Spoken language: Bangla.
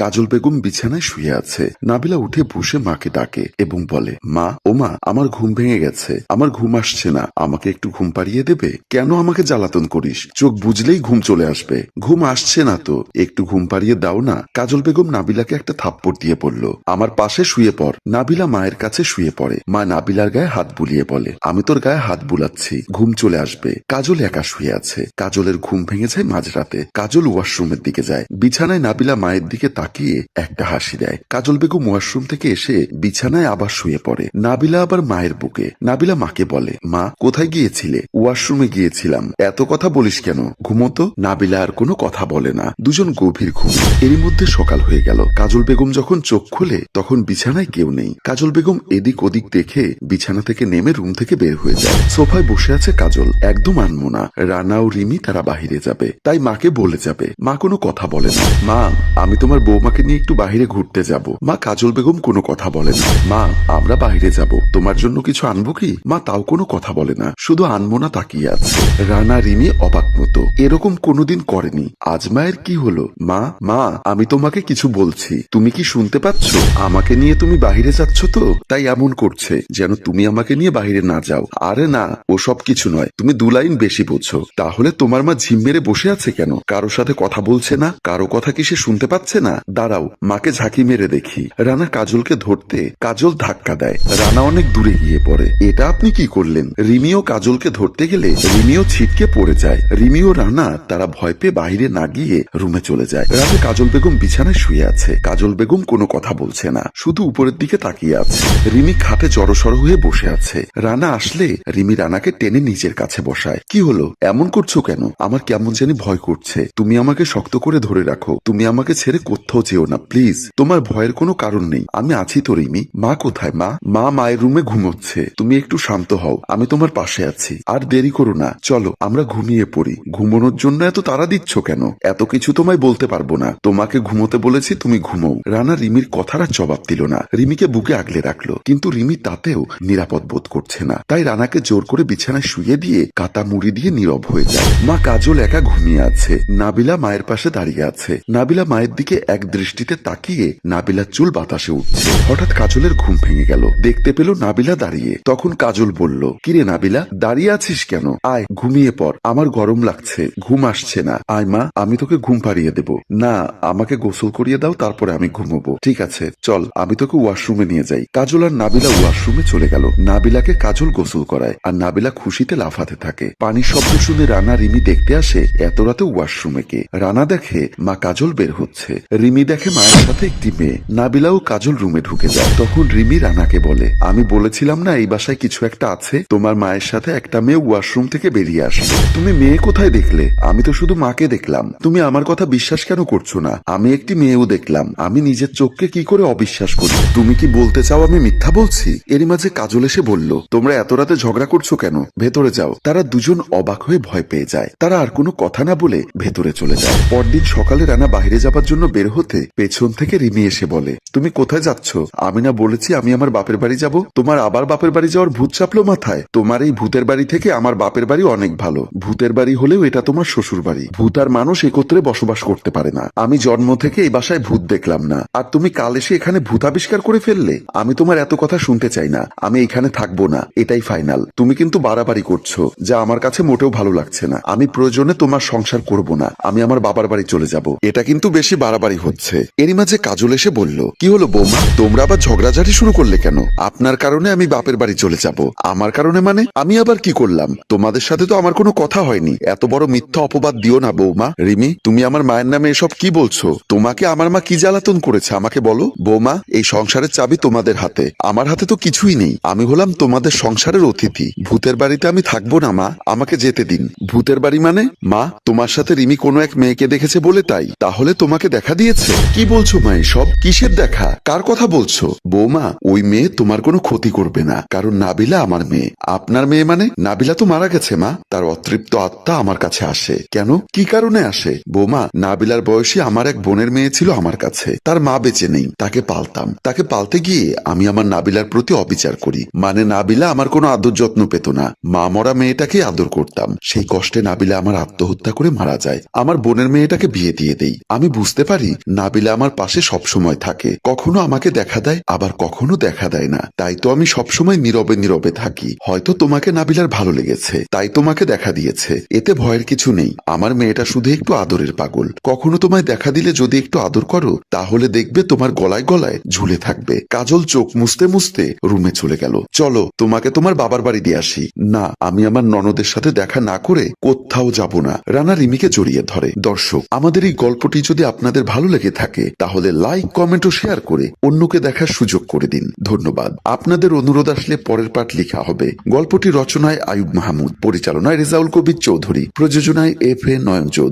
কাজল বেগম বিছানায় শুয়ে আছে। নাবিলা উঠে বসে মাকে ডাকে এবং বলে, মা, ও মা, আমার ঘুম ভেঙে গেছে। আমার ঘুম আসছে না। আমাকে একটু ঘুম পাড়িয়ে দেবে? কেন আমাকে জ্বালাতন করিস? চোখ বুঝলেই ঘুম চলে আসবে। ঘুম আসছে না তো। একটু ঘুম পাড়িয়ে দাও না। কাজল বেগম নাবিলাকে একটা থাপ্পড় দিয়ে বলল, আমার পাশে শুয়ে পড়। নাবিলা মায়ের কাছে শুয়ে পড়ে। মা নাবিলার গায়ে হাত বুলিয়ে বলে, আমি তোর গায়ে হাত বুলাচ্ছি। ঘুম চলে আসবে। কাজল একা শুয়ে আছে। কাজলের ঘুম ভেঙে যায় মাঝরাতে। কাজল ওয়াশরুমের দিকে যায়। বিছানায় নাবিলা মায়ের দিকে তাকিয়ে একটা হাসি দেয়। কাজল বেগম ওয়াশরুম থেকে এসে বিছানায় আবার শুয়ে পড়ে। নাবিলা আবার মায়ের বুকে। নাবিলা মাকে বলে, মা, কোথায় গিয়েছিলে? ওয়াশরুমে গিয়েছিলাম। এত কথা বলিস কেন? ঘুমতো? নাবিলা আর কোনো কথা বলে না। দুজন গভীর ঘুম। এরই মধ্যে সকাল হয়ে গেল। কাজল বেগম যখন চোখ খুলে, তখন বিছানায় কেউ নেই। কাজল বেগম এদিক ওদিক দেখে বিছানা থেকে নেমে রুম থেকে বের হয়ে যায়। সোফায় বসে আছে কাজল। একদম আনমো না। রানা ও রিমি তারা বাহিরে যাবে। তাই মাকে বলে যাবে। মা কোনো কথা বলে না। মা, আমি তোমার বৌমাকে নিয়ে একটু বাহিরে ঘুরতে যাব। মা কাজল বেগম কোনো কথা বলে না। মা, আমরা বাহিরে যাব। তোমার জন্য কিছু আনব কি? মা তাও কোনো কথা বলে না। শুধু আনব না তাকিয়ে আছে। রানা রিমি অবাক মতো। এরকম কোনোদিন করেনি। আজ মায়ের কি হলো? মা মা, আমি তোমাকে কিছু বলছি। তুমি কি শুনতে পাচ্ছ? আমাকে নিয়ে তুমি বাহিরে যাচ্ছ তো? তাই এমন করছে, যেন তুমি আমাকে নিয়ে বাহিরে না যাও। আরে না, ও সব কিছু নয়। তুমি দু লাইন বেশি বোঝো তাহলে তোমার মা ঝিম মেরে বসে আছে কেন? কারও সাথে কথা বলছে না? কারও কথা কি সে শুনতে পাচ্ছে না? দাঁড়াও, মাকে ঝাঁকি মেরে দেখি। রানা কাজলকে ধরতে কাজল ধাক্কা দেয়। রানা অনেক দূরে গিয়ে পড়ে। এটা আপনি কি করলেন? রিমিও কাজলকে ধরতে গেলে রিমিও ছিটকে পড়ে যায়। রিমিও রানা তারা ভয় পেয়ে বাহিরে না গিয়ে রুমে চলে যায়। রাতে কাজল বেগম বিছানায় শুয়ে আছে। কাজল বেগম কোনো কথা বলছে না। শুধু উপরের দিকে তাকিয়ে আছে। রিমি খাটে জড়সড় হয়ে বসে আছে। রানা আসলে রিমি রানাকে টেনে নিজের কাছে বসায়। কি হলো? এমন করছ কেন? আমার কেমন জানি ভয় করছে। তুমি আমাকে শক্ত করে ধরে রাখো। তুমি আমাকে ছেড়ে কোথাও যেও না প্লিজ তোমার ভয়ের কোনো কারণ নেই। আমি আছি তো, রিমি। মা কোথায়, মা? মা মায়ের রুমে ঘুমোচ্ছে। তুমি একটু শান্ত হও। আমি তোমার পাশে আছি। আর দেরি করো না। চলো, আমরা ঘুমিয়ে পড়ি। ঘুমানোর জন্য এত তাড়া দিচ্ছ কেন? এত কিছু তোমায় বলতে পারব না। তোমাকে ঘুমোতে বলেছি, তুমি ঘুমো রানা রিমির কথার জবাব দিল না। রিমিকে বুকে আগলে রাখল। কিন্তু রিমি তাতেও নিরাপদ বোধ করছে না। তাই রানাকে জোর করে বিছানায় শুয়ে দিয়ে কাতা মুড়ি দিয়ে নীরব হয়ে যায়। মা কাজল একা ঘুমিয়ে আছে। নাবিলা মায়ের পাশে দাঁড়িয়ে আছে। নাবিলা মায়ের দিকে এক দৃষ্টিতে তাকিয়ে নাবিলার চুল বাতাসে উঠছে। হঠাৎ কাজলের ঘুম ভেঙে গেল। দেখতে পেল নাবিলা দাঁড়িয়ে। তখন কাজল বলল, কিরে নাবিলা, দাঁড়িয়ে আছিস কেন? আয়, ঘুমিয়ে পড়। আমার গরম লাগছে। ঘুম আসছে না। আয় মা, আমি তোকে ঘুম পাড়িয়ে দেব। না, আমাকে গোসল করিয়ে দাও, তারপরে আমি ঘুমোবো। ঠিক আছে, চল, আমি তোকে ওয়াশরুমে নিয়ে যাই। কাজল আর নাবিলা ওয়াশরুমে চলে গেল। নাবিলাকে কাজল গোসল করায় আর নাবিলা খুশিতে লাফাতে থাকে। পানি শব্দ শুনে রানা রিমি দেখতে আসে এত রাতে ওয়াশরুমে কে। রানা দেখে, মা, কাজল বের হচ্ছে। রিমি দেখে মায়ের সাথে একটি মেয়ে। নাবিলা ও কাজল রুমে ঢুকে যায়। তখন রিমি রানাকে বলে, আমি বলেছিলাম না এই বাসায় কিছু একটা আছে? তোমার মায়ের সাথে একটা মেয়ে ওয়াশরুম থেকে বেরিয়ে আসবে। তুমি মেয়ে কোথায় দেখলে? আমি তো শুধু মাকে দেখলাম। তুমি আমার কথা বিশ্বাস কেন করছ না? আমি একটি মেয়েও দেখলাম। আমি নিজের চোখকে কি করে অবিশ্বাস করি? তুমি কি বলতে চাও আমি মিথ্যা বলছি? এরই মাঝে কাজল এসে বলল, তোমরা এত রাতে ঝগড়া করছ কেন? ভেতরে যাও। তারা দুজন অবাক হয়ে ভয় পেয়ে যায়। তারা আর কোনো কথা না বলে ভেতরে চলে যায়। পরদিন সকালে রানা বাইরে যাবার জন্য বের হতে পেছন থেকে রিমি এসে বলে, তুমি কোথায় যাচ্ছ? আমি না বলেছি আমি আমার বাপের বাড়ি যাব? তোমার আবার বাপের বাড়ি যাওয়ার ভূত চাপলো মাথায়? তোমার এই ভূতের বাড়ি থেকে আমার বাপের বাড়ি অনেক ভালো। ভূতের বাড়ি হলেও এটা তোমার শ্বশুর বাড়ি। ভূত আর মানুষ একত্রে বসবাস করতে পারে না। আমি জন্ম থেকে এই বাসায় ভূত দেখলাম না। আর তুমি কাল এসে এখানে ভূত আবিষ্কার করে ফেললে? আমি তোমার এত কথা শুনতে চাই না। আমি এখানে থাকব না। এটাই ফাইনাল। তুমি কিন্তু বাড়াবাড়ি করছ, যা আমার কাছে মোটেও ভালো লাগছে না। আমি প্রয়োজনে তোমার সংসার করব না। আমি আমার বাবার বাড়ি চলে যাব। এটা কিন্তু বেশি বাড়াবাড়ি হচ্ছে এরই মাঝে কাজল এসে বলল, কি হলো বৌমা? তোমরা আবার ঝগড়াঝাটি শুরু করলে কেন? আপনার কারণে আমি বাপের বাড়ি চলে যাব। আমার কারণে মানে? আমি আবার কি করলাম? তোমাদের সাথে তো আমার কোনো কথা হয়নি। এত বড় মিথ্যা অপবাদ দিও না বৌমা। রিমি, তুমি আমার মায়ের নামে এসব কি বলছো? তোমাকে আমার মা কি জ্বালাতন করেছে? আমাকে বলো। বৌমা, এই সংসারের চাবি তোমাদের হাতে। আমার হাতে তো কিছুই নেই। আমি হলাম তোমাদের সংসারের অতিথি। ভূতের বাড়িতে আমি থাকব না, মা। আমাকে যেতে দিন। ভূতের বাড়ি মানে? মা, তোমার সাথে রিমি কোনো এক মেয়েকে দেখেছে বলে তাই। তাহলে তোমাকে দেখা দিয়েছে। কি বলছো মা সব কিসের দেখা? কার কথা বলছো? বৌমা, ওই মেয়ে তোমার কোনো ক্ষতি করবে না। কারণ নাবিলা আমার মেয়ে। আপনার মেয়ে মানে? নাবিলা তো মারা গেছে, মা। তার অতৃপ্ত আত্মা আমার কাছে আসে। কেন? কি কারণে আসে? বৌমা, নাবিলার বয়সী আমার এক বোনের মেয়ে ছিল আমার কাছে। তার মা বেঁচে নেই। তাকে পালতাম। তাকে পালতে গিয়ে আমি আমার নাবিলার প্রতি অবিচার করি। মানে নাবিলা আমার কোনো আদর যত্ন পেত না। মা মরা মেয়েটাকে আদর করতাম। সেই কষ্টে নাবিলা আমার আত্মহত্যা করে মারা যায়। আমার বোনের মেয়েটাকে বিয়ে দিয়ে দেই। আমি বুঝতে পারি নাবিলা আমার পাশে সবসময় থাকে। কখনো আমাকে দেখা দেয়, আবার কখনো দেখা দেয় না। তাই তো আমি সবসময় নীরবে নীরবে থাকি। হয়তো তোমাকে নাবিলার ভালো লেগেছে, তাই তোমাকে দেখা দিয়েছে। এতে ভয়ের কিছু নেই। আমার মেয়েটা শুধু একটু আদরের পাগল। কখনো তোমায় দেখা দিলে যদি একটু আদর করো, তাহলে দেখবে তোমার গলায় গলায় ঝুলে থাকবে। কাজল চোখ মুছতে মুছতে রুমে চলে গেল। চলো, তোমাকে তোমার বাবার বাড়ি দিয়ে আসি। না, আমি আমার ননদের সাথে দেখা না করে কোথাও যাব না। রানা রিমিকে জড়িয়ে ধরে। দর্শক, আমাদের এই গল্পটি যদি আপনাদের ভালো লেগে থাকে, তাহলে লাইক কমেন্ট ও শেয়ার করে অন্যকে দেখার সুযোগ করে দিন। ধন্যবাদ। আপনাদের অনুরোধ আসলে পরের পাঠ লেখা হবে। গল্পটি রচনায় আয়ুব মাহমুদ, পরিচালনায় রেজাউল কবির চৌধুরী, প্রযোজনায় এফ এ নয়ন চৌধুরী।